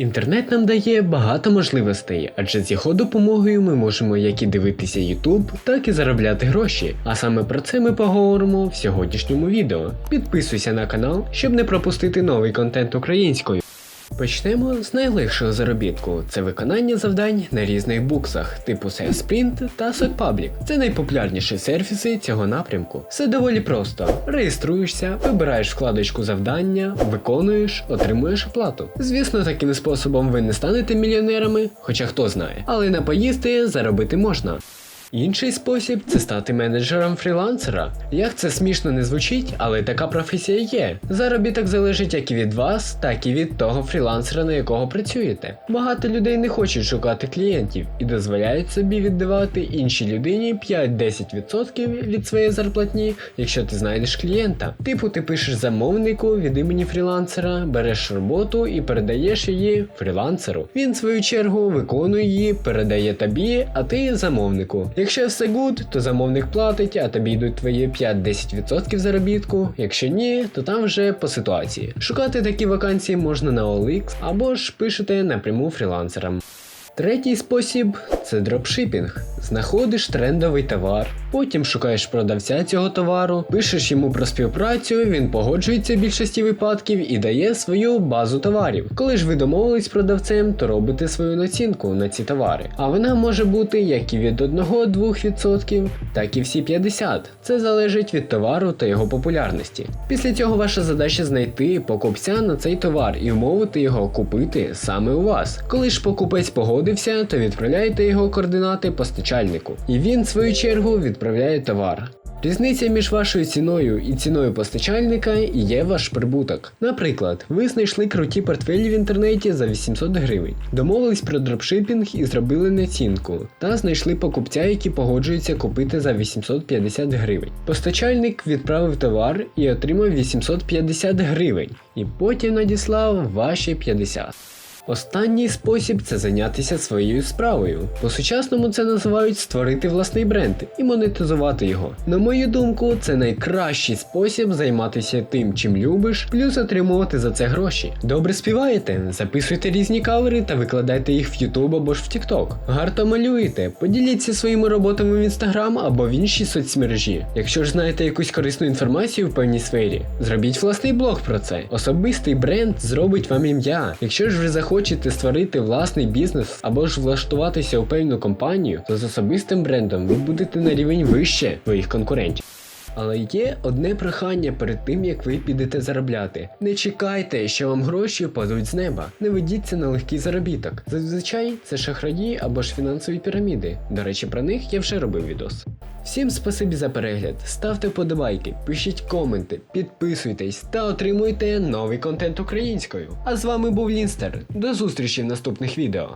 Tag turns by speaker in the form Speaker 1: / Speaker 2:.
Speaker 1: Інтернет нам дає багато можливостей, адже з його допомогою ми можемо як і дивитися YouTube, так і заробляти гроші. А саме про це ми поговоримо в сьогоднішньому відео. Підписуйся на канал, щоб не пропустити новий контент українською. Почнемо з найлегшого заробітку це виконання завдань на різних буксах, типу SafeSprint та SockPublic. Це найпопулярніші сервіси цього напрямку. Все доволі просто. Реєструєшся, вибираєш вкладочку завдання, виконуєш, отримуєш оплату. Звісно, таким способом ви не станете мільйонерами, хоча хто знає, але на поїзди заробити можна. Інший спосіб це стати менеджером фрілансера. Як це смішно не звучить, але така професія є. Заробіток залежить як і від вас, так і від того фрілансера, на якого працюєте. Багато людей не хочуть шукати клієнтів і дозволяють собі віддавати іншій людині 5-10% від своєї зарплатні, якщо ти знайдеш клієнта. Типу, ти пишеш замовнику від імені фрілансера, береш роботу і передаєш її фрілансеру. Він, в свою чергу, виконує її, передає тобі, а ти замовнику. Якщо все гуд, то замовник платить, а тобі йдуть твої 5-10% заробітку. Якщо ні, то там вже по ситуації. Шукати такі вакансії можна на OLX або ж пишете напряму фрілансерам. Третій спосіб це дропшипінг. Знаходиш трендовий товар, потім шукаєш продавця цього товару, пишеш йому про співпрацю, він погоджується в більшості випадків і дає свою базу товарів. Коли ж ви домовились з продавцем, то робите свою націнку на ці товари. А вона може бути як і від 1-2%, так і всі 50%. Це залежить від товару та його популярності. Після цього ваша задача знайти покупця на цей товар і вмовити його купити саме у вас. Коли ж покупець погодився, то відправляєте його координати постачальнику, і він, в свою чергу, відправляє товар. Різниця між вашою ціною і ціною постачальника є ваш прибуток. Наприклад, ви знайшли круті портфелі в інтернеті за 800 гривень, домовились про дропшипінг і зробили націнку, та знайшли покупця, який погоджується купити за 850 гривень. Постачальник відправив товар і отримав 850 гривень, і потім надіслав ваші 50. Останній спосіб це зайнятися своєю справою. По-сучасному це називають створити власний бренд і монетизувати його. На мою думку, це найкращий спосіб займатися тим, чим любиш, плюс отримувати за це гроші. Добре співаєте, записуйте різні кавери та викладайте їх в YouTube або ж в TikTok. Гарно малюєте, поділіться своїми роботами в Instagram або в іншій соцмережі. Якщо ж знаєте якусь корисну інформацію в певній сфері, зробіть власний блог про це. Особистий бренд зробить вам ім'я. Якщо ж ви захочете створити власний бізнес або ж влаштуватися у певну компанію, то з особистим брендом ви будете на рівень вище своїх конкурентів. Але є одне прохання перед тим, як ви підете заробляти. Не чекайте, що вам гроші впадуть з неба. Не ведіться на легкий заробіток. Зазвичай це шахраї або ж фінансові піраміди. До речі, про них я вже робив відос. Всім спасибі за перегляд, ставте вподобайки, пишіть коменти, підписуйтесь та отримуйте новий контент українською. А з вами був Лінстер. До зустрічі в наступних відео.